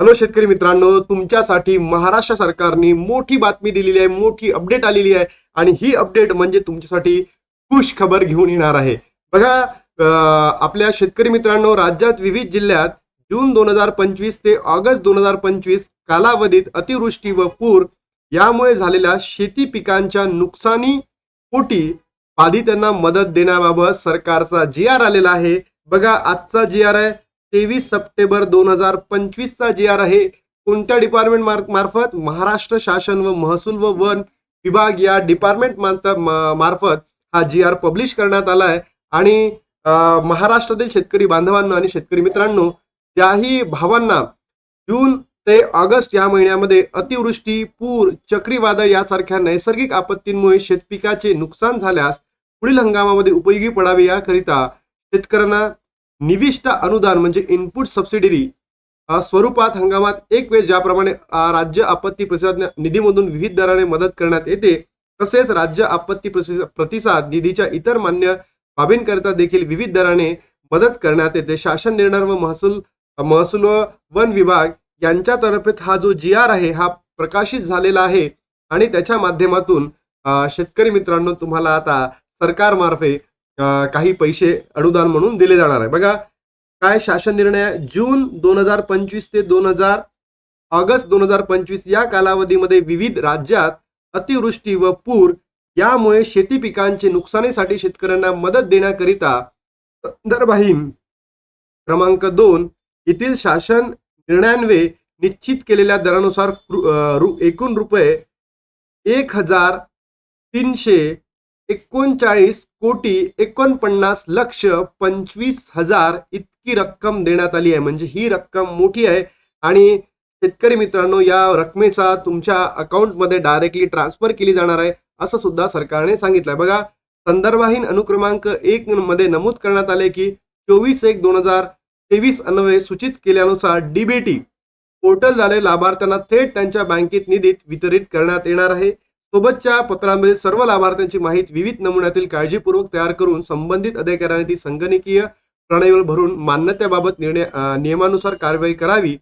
Hello शेतकरी मित्रांनो तुमच्यासाठी महाराष्ट्र सरकारने मोठी बातमी दिलेली आहे मोठी अपडेट आलेली आहे आणि ही अपडेट म्हणजे तुमच्यासाठी खुश खबर घेऊन येणार आहे. बघा आपल्या शेतकरी मित्रांनो राज्यात विविध जिल्ह्यात जून दोन हजार पंचवीस ते ऑगस्ट दोन हजार पंचवीस कालावधीत अतिवृष्टी व पूर यामुळे झालेल्या शेती पिकांच्या नुकसानी पोटी बाधितांना मदत देण्याबाबत सरकारचा जी आर आलेला आहे. बघा आजचा जी आर आहे तेवीस सप्टेंबर दोन हजार पंचवीसचा जी आर आहे. कोणत्या डिपार्टमेंट मार्फ मार्फत? महाराष्ट्र शासन व महसूल व वन विभाग या डिपार्टमेंट मार्फत हा जी आर पब्लिश करण्यात आला आहे. आणि महाराष्ट्रातील शेतकरी बांधवांना आणि शेतकरी मित्रांनो त्याही भावांना जून ते ऑगस्ट या महिन्यामध्ये अतिवृष्टी पूर चक्रीवादळ यासारख्या नैसर्गिक आपत्तींमुळे शेतपिकाचे नुकसान झाल्यास पुढील हंगामामध्ये उपयोगी पडावे याकरिता शेतकऱ्यांना निविष्ट अनुदान म्हणजे इनपुट सबसिडीरी स्वरूपात हंगामात एक वेळ ज्याप्रमाणे राज्य आपत्ती प्रतिसाद निधीमधून विविध दराने मदत करण्यात येते तसेच राज्य आपत्ती प्रतिसाद निधीच्या इतर मान्य बाबींकरिता देखील विविध दराने मदत करण्यात येते. शासन निर्णय व महसूल महसूल व वन विभाग यांच्यातर्फे हा जो जी आर आहे हा प्रकाशित झालेला आहे. आणि त्याच्या माध्यमातून शेतकरी मित्रांनो तुम्हाला आता सरकारमार्फे काही पैसे अनुदान म्हणून दिले जाणार आहे. बघा काय शासन निर्णय जून दोन हजार पंचवीस ते दोन हजार ऑगस्ट दोन हजार पंचवीस या कालावधीमध्ये विविध राज्यात अतिवृष्टी व पूर यामुळे शेती पिकांचे नुकसानीसाठी शेतकऱ्यांना मदत देण्याकरिता संदर्भाहीन क्रमांक दोन येथील शासन निर्णयान्वे निश्चित केलेल्या दरानुसार एकूण रुपये एक हजार तीनशे एकोणचाळीस कोटी एकोणपन्नास लक्ष पंचवीस हजार इतकी रक्कम देण्यात आली आहे. म्हणजे ही रक्कम मोठी आहे. आणि शेतकरी मित्रांनो या रकमेचा तुमच्या अकाउंटमध्ये डायरेक्टली ट्रान्सफर केली जाणार आहे असं सुद्धा सरकारने सांगितलंय. बघा संदर्भाहीन अनुक्रमांक एक मध्ये नमूद करण्यात आले की चोवीस एक दोन हजार तेवीस अन्वये सूचित केल्यानुसार डीबीटी पोर्टल झाले. लाभार्थ्यांना थेट त्यांच्या बँकेत निधीत वितरित करण्यात येणार आहे. सोबतच्या पत्रांमध्ये सर्व लाभार्थ्यांची माहिती विविध नमुन्यातील काळजीपूर्वक तयार करून संबंधित अधिकाऱ्यांनी ती संगणकीय प्रणालीवर भरून मान्यतेबाबत निर्णय नियमानुसार कारवाई करावी.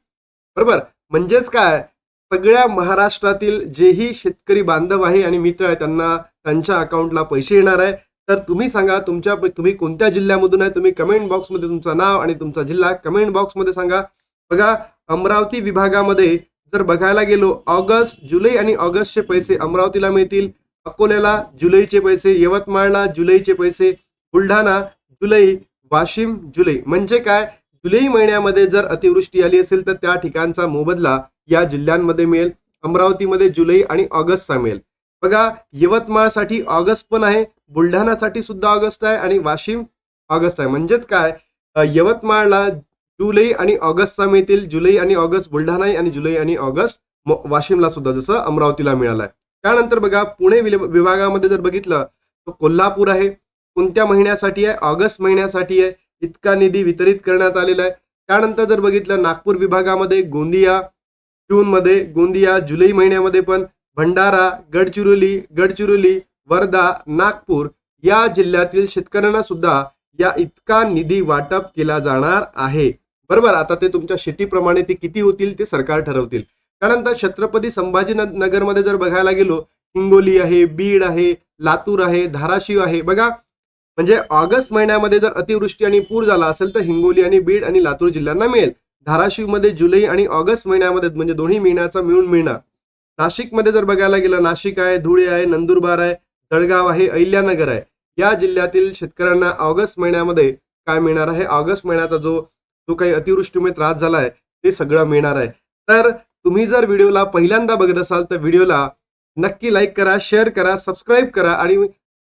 बरोबर? म्हणजेच काय? सगळ्या महाराष्ट्रातील जेही शेतकरी बांधव आहे आणि मित्र आहे त्यांना त्यांच्या अकाउंटला पैसे येणार आहे. तर तुम्ही सांगा तुमच्या तुम्ही कोणत्या जिल्ह्यामधून आहे? तुम्ही कमेंट बॉक्समध्ये तुमचं नाव आणि तुमचा जिल्हा कमेंट बॉक्समध्ये सांगा. बघा अमरावती विभागामध्ये जर बघायला गेलो ऑगस्ट जुलै आणि ऑगस्टचे पैसे अमरावतीला मिळतील. अकोल्याला जुलैचे पैसे यवतमाळला जुलैचे पैसे बुलढाणा जुलै वाशिम जुलै. म्हणजे काय? जुलै महिन्यामध्ये जर अतिवृष्टी आली असेल तर त्या ठिकाणचा मोबदला या जिल्ह्यांमध्ये मिळेल. अमरावतीमध्ये जुलै आणि ऑगस्टचा मिळेल. बघा यवतमाळसाठी ऑगस्ट पण आहे बुलढाणासाठी सुद्धा ऑगस्ट आहे आणि वाशिम ऑगस्ट आहे. म्हणजेच काय? यवतमाळला जुलै आणि ऑगस्टचा मिळतील जुलै आणि ऑगस्ट बुलढाणा आणि जुलै आणि ऑगस्ट वाशिमला सुद्धा जसं अमरावतीला मिळालाय. त्यानंतर बघा पुणे विल- विभागामध्ये जर बघितलं तर कोल्हापूर आहे. कोणत्या महिन्यासाठी आहे? ऑगस्ट महिन्यासाठी आहे. इतका निधी वितरित करण्यात आलेला आहे. त्यानंतर जर बघितलं नागपूर विभागामध्ये गोंदिया जूनमध्ये गोंदिया जुलै महिन्यामध्ये पण भंडारा गडचिरोली गडचिरोली वर्धा नागपूर या जिल्ह्यातील शेतकऱ्यांना सुद्धा या इतका निधी वाटप केला जाणार आहे. बरोबर आता ते तुमच्या शेतीप्रमाणे ते किती होतील ते सरकार ठरवतील. त्यानंतर छत्रपती संभाजी नगरमध्ये जर बघायला गेलो हिंगोली आहे बीड आहे लातूर आहे धाराशिव आहे. बघा म्हणजे ऑगस्ट महिन्यामध्ये जर अतिवृष्टी आणि पूर झाला असेल तर हिंगोली आणि बीड आणि लातूर जिल्ह्यांना मिळेल. धाराशिवमध्ये जुलै आणि ऑगस्ट महिन्यामध्ये म्हणजे दोन्ही महिन्याचा मिळून मिळणार. नाशिकमध्ये जर बघायला गेलं नाशिक आहे धुळे आहे नंदुरबार आहे जळगाव आहे अहिल्यानगर आहे. या जिल्ह्यातील शेतकऱ्यांना ऑगस्ट महिन्यामध्ये काय मिळणार आहे? ऑगस्ट महिन्याचा जो जो काही अतिवृष्टीमुळे त्रास झाला आहे ते सगळं मिळणार आहे. तर तुम्ही जर व्हिडिओला पहिल्यांदा बघत असाल तर व्हिडिओला नक्की लाईक करा शेअर करा सबस्क्राईब करा आणि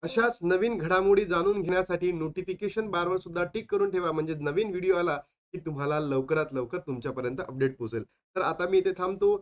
अशाच नवीन घडामोडी जाणून घेण्यासाठी नोटिफिकेशन बारवर सुद्धा टिक करून ठेवा. म्हणजे नवीन व्हिडिओ आला की तुम्हाला लवकरात लवकर तुमच्यापर्यंत अपडेट पोहोचेल. तर आता मी इथे थांबतो.